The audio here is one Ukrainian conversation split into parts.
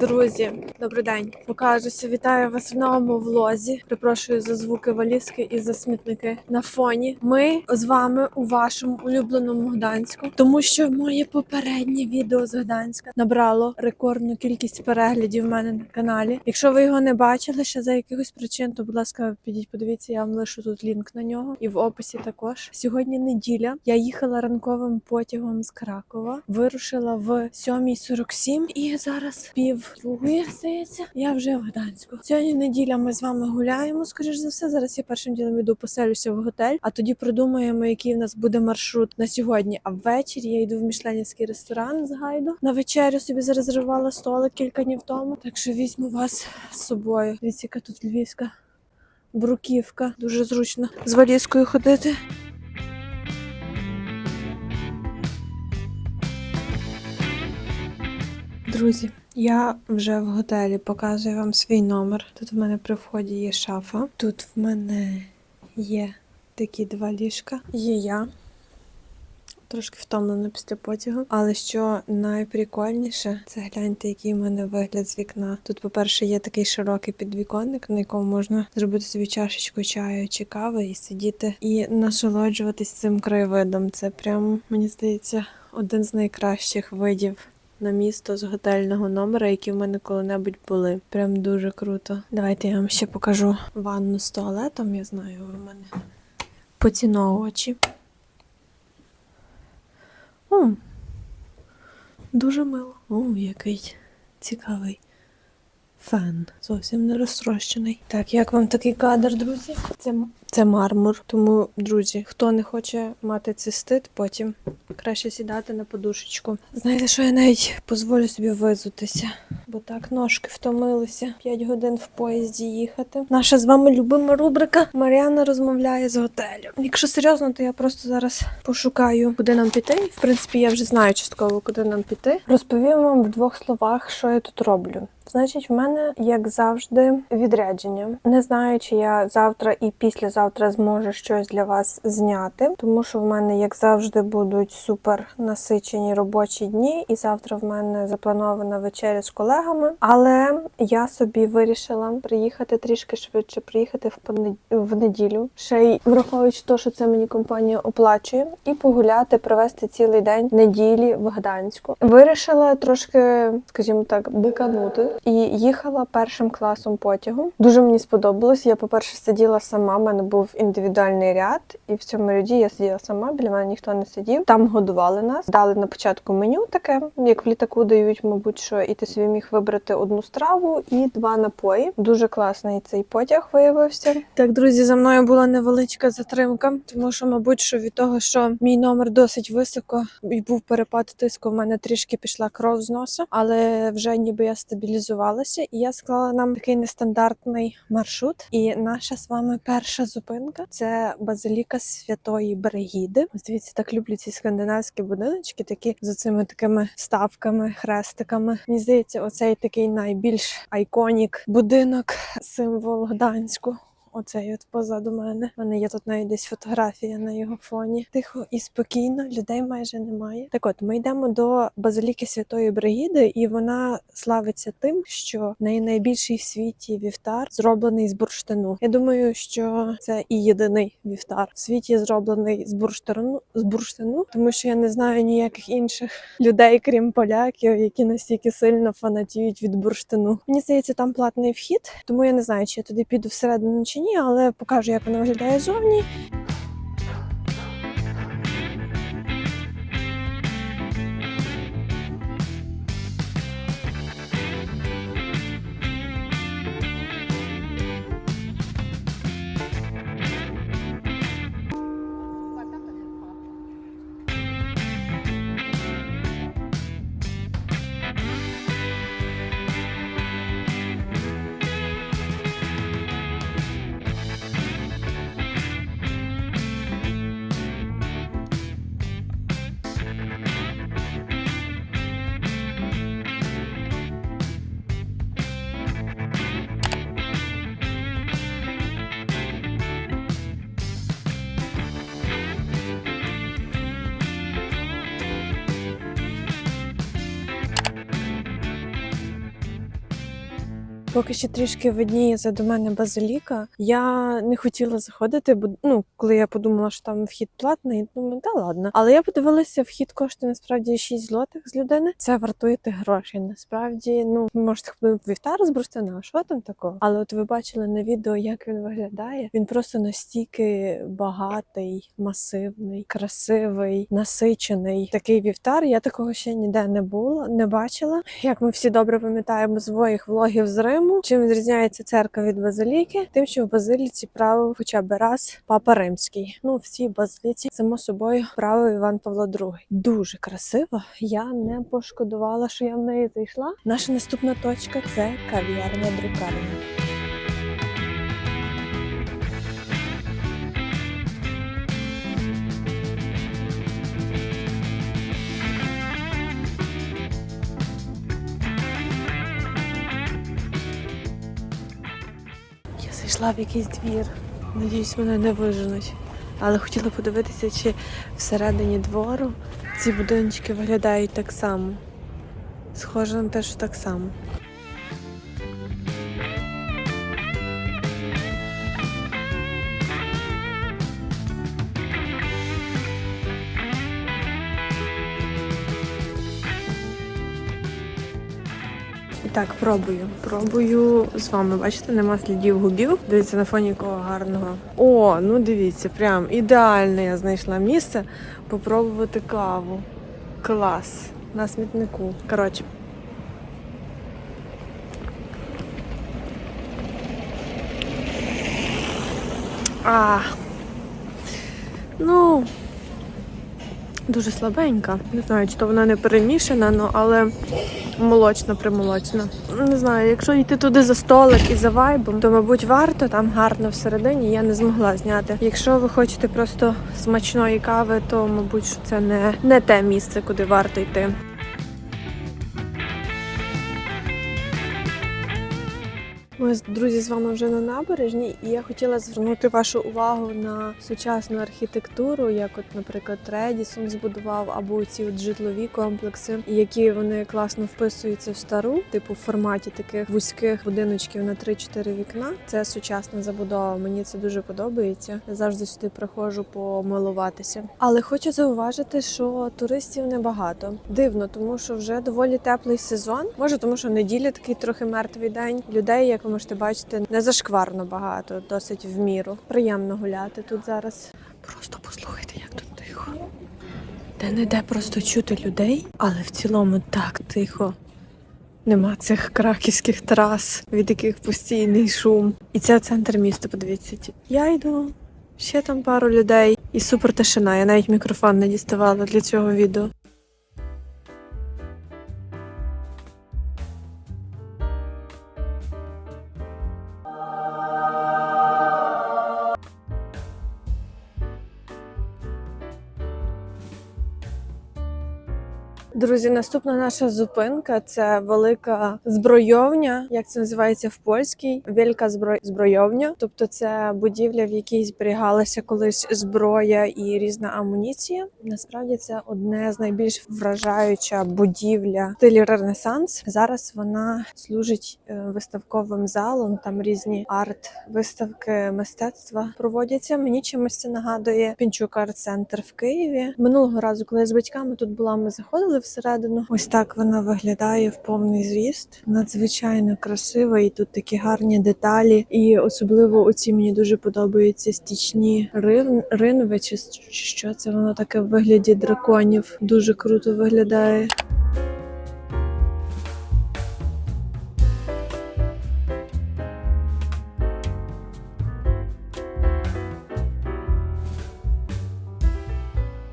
Друзі, добрий день. Покажуся. Вітаю вас в новому влозі. Припрошую за звуки валізки і за смітники на фоні. Ми з вами у вашому улюбленому Гданську, тому що моє попереднє відео з Гданська набрало рекордну кількість переглядів в мене на каналі. Якщо ви його не бачили ще за якихось причин, то будь ласка, підіть, подивіться, я вам лишу тут лінк на нього і в описі також. Сьогодні неділя. Я їхала ранковим потягом з Кракова, вирушила в 7.47 і зараз пів другої, здається. Я вже в Гданську. Сьогодні неділя. Ми з вами гуляємо. Скоріш за все, зараз я першим ділом іду поселюся в готель, а тоді продумаємо, який в нас буде маршрут на сьогодні. А ввечері я йду в мішленівський ресторан з гайду. На вечерю собі зарезервувала столик кілька днів тому. Так що візьму вас з собою. Дивіться, яка тут львівська бруківка. Дуже зручно з валізкою ходити. Друзі, я вже в готелі показую вам свій номер. Тут в мене при вході є шафа. Тут в мене є такі два ліжка. Є я. Трошки втомлена після потягу. Але що найприкольніше, це гляньте, який в мене вигляд з вікна. Тут, по-перше, є такий широкий підвіконник, на якому можна зробити собі чашечку чаю чи кави і сидіти і насолоджуватись цим краєвидом. Це прям, мені здається, один з найкращих видів на місто з готельного номера, які в мене коли-небудь були. Прям дуже круто. Давайте я вам ще покажу ванну з туалетом. Я знаю, в мене поціновувачі. О, дуже мило. О, який цікавий фен. Зовсім не розтрощений. Так, як вам такий кадр, друзі? Це, це мармур. Тому, друзі, хто не хоче мати цистит, потім краще сідати на подушечку. Знаєте, що я навіть дозволю собі визутися, бо так ножки втомилися. 5 годин в поїзді їхати. Наша з вами любима рубрика Маріана розмовляє з готелю. Якщо серйозно, то я просто зараз пошукаю, куди нам піти. В принципі, я вже знаю частково, куди нам піти. Розповім вам в двох словах, що я тут роблю. Значить, в мене, як завжди, відрядження. Не знаю, чи я завтра і післязавтра зможу щось для вас зняти, тому що в мене, як завжди, будуть супер насичені робочі дні, і завтра в мене запланована вечеря з колегами. Але я собі вирішила приїхати трішки швидше, приїхати в понед- в неділю, ще й враховуючи те, що це мені компанія оплачує, і погуляти, провести цілий день неділі в Гданську. Вирішила трошки, скажімо так, биканути і їхала першим класом потягу. Дуже мені сподобалось. Я, по-перше, сиділа сама. в мене був індивідуальний ряд, і в цьому ряді я сиділа сама. Біля мене ніхто не сидів. Там годували нас, дали на початку меню таке, як в літаку дають, мабуть, що і ти собі міг вибрати одну страву і два напої. Дуже класний цей потяг виявився. Так, друзі, за мною була невеличка затримка, тому що, мабуть, що від того, що мій номер досить високо і був перепад тиску, в мене трішки пішла кров з носа, але вже ніби я стабілізувалася, і я склала нам такий нестандартний маршрут. І наша з вами перша зупинка це базиліка Святої Берегіди. Ось Дивіться, так люблю ці скандинавські будиночки, такі з цими такими ставками, хрестиками. Мені здається, оцей такий найбільш айконік будинок, символ Гданську. Оцей от позаду мене. У мене є тут навіть десь фотографія на його фоні. Тихо і спокійно, людей майже немає. Так от ми йдемо до базиліки Святої Бригіди, і вона славиться тим, що в неї найбільший в світі вівтар зроблений з бурштину. Я думаю, що це і єдиний вівтар в світі зроблений з бурштину, з бурштину, тому що я не знаю ніяких інших людей, крім поляків, які настільки сильно фанатіють від бурштину. Мені здається, там платний вхід, тому я не знаю, чи я туди піду всередину чи ні, але покажу, як вона виглядає зовні. Поки ще трішки видніє за мене базиліка. Я не хотіла заходити, бо ну, коли я подумала, що там вхід платний, думаю, та ладно. Але я подивилася, вхід коштує насправді 6 злотих з людини. Це вартує тих грошей. Насправді, ну можете ходити вівтар з бурштина, що там такого? Але от ви бачили на відео, як він виглядає. Він просто настільки багатий, масивний, красивий, насичений. Такий вівтар. Я такого ще ніде не було, не бачила. Як ми всі добре пам'ятаємо з своїх влогів з Риму, чим відрізняється церква від базиліки, тим, що в базиліці правив хоча б раз папа римський. Ну, в цій базиліці, само собою, правив Іван Павло II. Дуже красиво. Я не пошкодувала, що я в неї зайшла. Наша наступна точка це кав'ярня зайшла в якийсь двір. Надіюсь, мене не виженуть. Але хотіла подивитися, чи всередині двору ці будиночки виглядають так само. Схоже на те, що так само. Так, пробую. Пробую з вами. Бачите, нема слідів губів. Дивіться на фоні якого гарного. О, ну дивіться, прям ідеальне я знайшла місце попробувати каву. Клас. На смітнику. Коротше. А. Ну. Дуже слабенька. Не знаю, чи то вона не перемішана, ну, але молочна, примолочна. Не знаю, якщо йти туди за столик і за вайбом, то мабуть варто там гарно всередині. Я не змогла зняти. Якщо ви хочете просто смачної кави, то мабуть, що це не, не те місце, куди варто йти. Ми друзі з вами вже на набережні, і я хотіла звернути вашу увагу на сучасну архітектуру, як, от, наприклад, Редісон збудував, або ці от житлові комплекси, які вони класно вписуються в стару, типу в форматі таких вузьких будиночків на 3-4 вікна. Це сучасна забудова. Мені це дуже подобається. Я завжди сюди приходжу помилуватися. Але хочу зауважити, що туристів небагато. Дивно, тому що вже доволі теплий сезон. Може, тому що неділя такий трохи мертвий день. Людей, як ви можете бачити, не зашкварно багато, досить в міру. Приємно гуляти тут зараз. Просто послухайте, як тут тихо. Де не де просто чути людей, але в цілому так тихо. Нема цих краківських трас, від яких постійний шум. І це центр міста. Подивіться. Я йду, ще там пару людей, і супер тишина. Я навіть мікрофон не діставала для цього відео. Друзі, наступна наша зупинка це велика збройовня. Як це називається в польській? Велика зброй... збройовня. Тобто це будівля, в якій зберігалася колись зброя і різна амуніція. Насправді це одне з найбільш вражаюча будівля в стилі Ренесанс. Зараз вона служить е, виставковим залом. Там різні арт-виставки мистецтва проводяться. Мені чимось це нагадує Пінчук арт-центр в Києві. Минулого разу, коли я з батьками тут була, ми заходили всередину. Ось так вона виглядає в повний зріст. Надзвичайно красива, і тут такі гарні деталі. І особливо оці мені дуже подобаються стічні рин, ринви, чи що це воно таке в вигляді драконів. Дуже круто виглядає.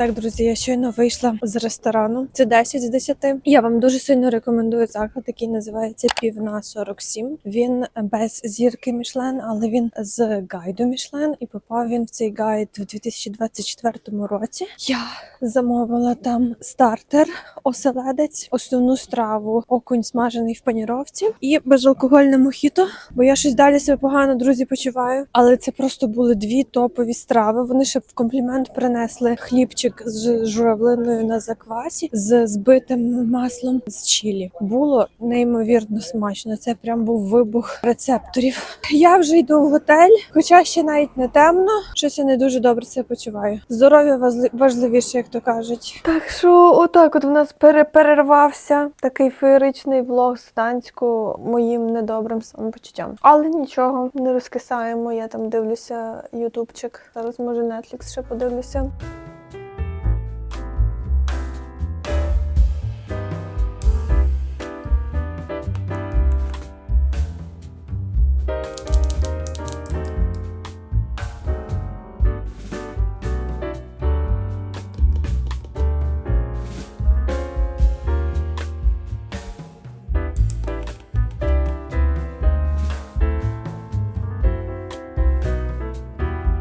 Так, друзі, я щойно вийшла з ресторану. Це 10 з 10. Я вам дуже сильно рекомендую заклад, який називається Півна 47. Він без зірки Мішлен, але він з гайду Мішлен. І попав він в цей гайд в 2024 році. Я замовила там стартер, оселедець, основну страву, окунь смажений в паніровці і безалкогольне мохіто. Бо я щось далі себе погано, друзі, почуваю. Але це просто були дві топові страви. Вони ще в комплімент принесли хлібчик супчик з журавлиною на заквасі з збитим маслом з чілі. Було неймовірно смачно. Це прям був вибух рецепторів. Я вже йду в готель, хоча ще навіть не темно. Щось я не дуже добре це почуваю. Здоров'я важли- важливіше, як то кажуть. Так що, отак, от в нас пере- перервався такий феєричний влог з Данську моїм недобрим самопочуттям. Але нічого, не розкисаємо. Я там дивлюся ютубчик. Зараз може Netflix ще подивлюся.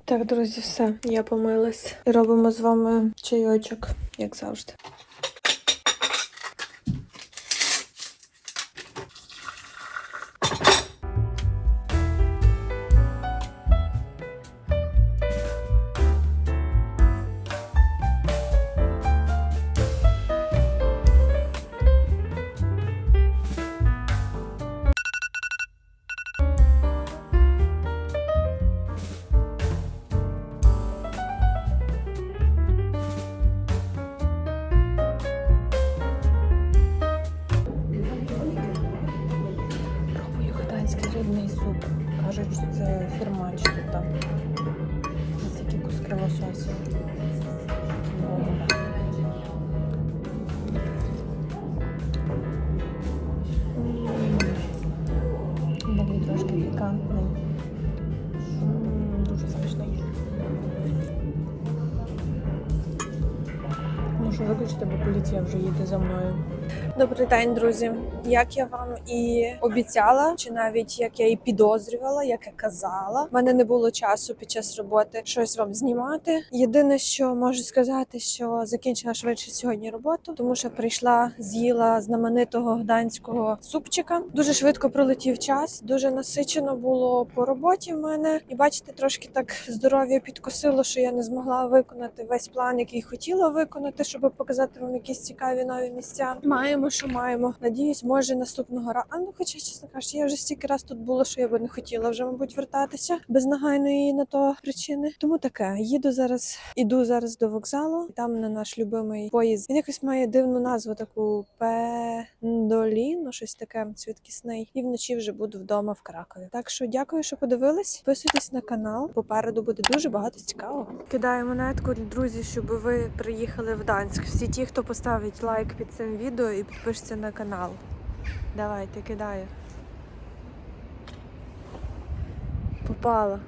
Так, друзі, все. Я помилась. І робимо з вами чайочок, як завжди. Бо поліція вже їде за мною. Добрий день, друзі. Як я вам і обіцяла, чи навіть як я і підозрювала, як я казала, в мене не було часу під час роботи щось вам знімати. Єдине, що можу сказати, що закінчила швидше сьогодні роботу, тому що прийшла, з'їла знаменитого гданського супчика. Дуже швидко пролетів час, дуже насичено було по роботі в мене. І бачите, трошки так здоров'я підкосило, що я не змогла виконати весь план, який хотіла виконати, щоб показати вам якісь цікаві нові місця. Маємо, що маємо. Надіюсь, може наступного разу. А ну, хоча, чесно кажучи, я вже стільки раз тут була, що я би не хотіла вже, мабуть, вертатися без нагайної на то причини. Тому таке, їду зараз, іду зараз до вокзалу. Там на наш любимий поїзд. Він якось має дивну назву, таку Пендоліно, щось таке швидкісний. І вночі вже буду вдома в Кракові. Так що дякую, що подивились. Підписуйтесь на канал. Попереду буде дуже багато цікавого. Кидаю монетку, друзі, щоб ви приїхали в Данськ. Всі ті, хто поставить лайк під цим відео і підпишеться на канал. Давайте, кидаю. Попала.